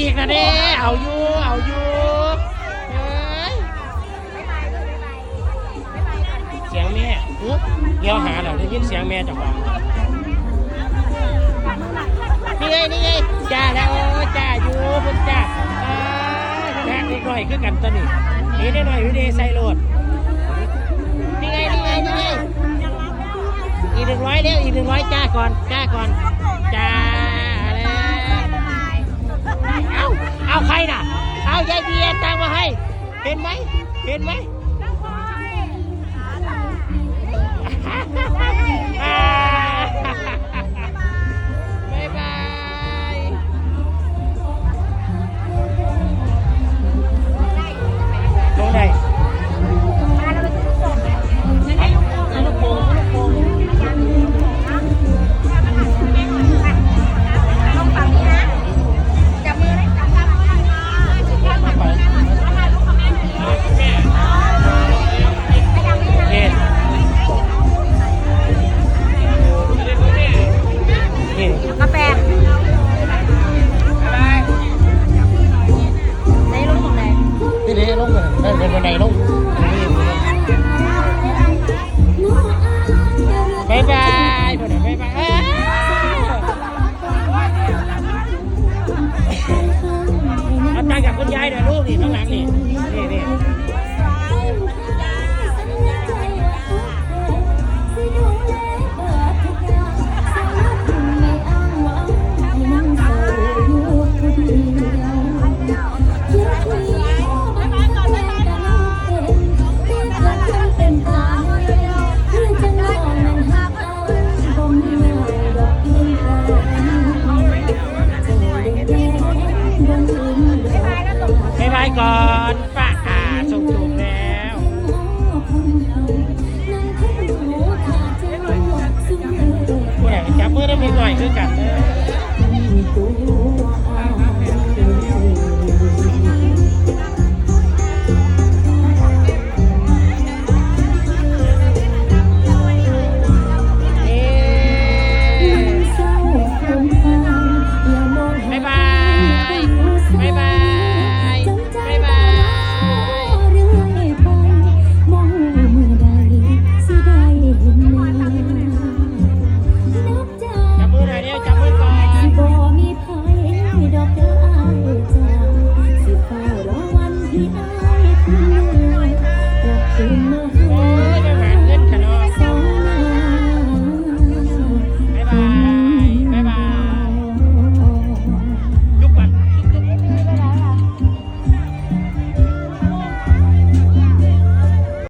อีกนะเด้เอาอยู่เอาอยู่เอ้ยเสียงแม่อุ๊บเดี๋ยวหาแล้วได้ยินเสียงแม่จากบ้านนี่ไงนี่ไงจ้าแล้วโอ้จ้าอยู่พุ่นจ้าอ่าแท็กนิดหน่อยคือกันตัวนี้นี่ได้หน่อยวิดีใส่โหลดนี่ไงนี่ไงนี่ไงอีกหนึ่งร้อยเร็วอีกหนึ่งร้อยจ้าก่อนจ้าก่อนจ้า เห็นไหมเห็นไหม เลยเป็นบันไดลงนี่บายบายบายบายอาวเอาตังค์จากคุณยายหน่อยลูกนี่ข้างหลังนี่นี่นี่ ก่อนป้า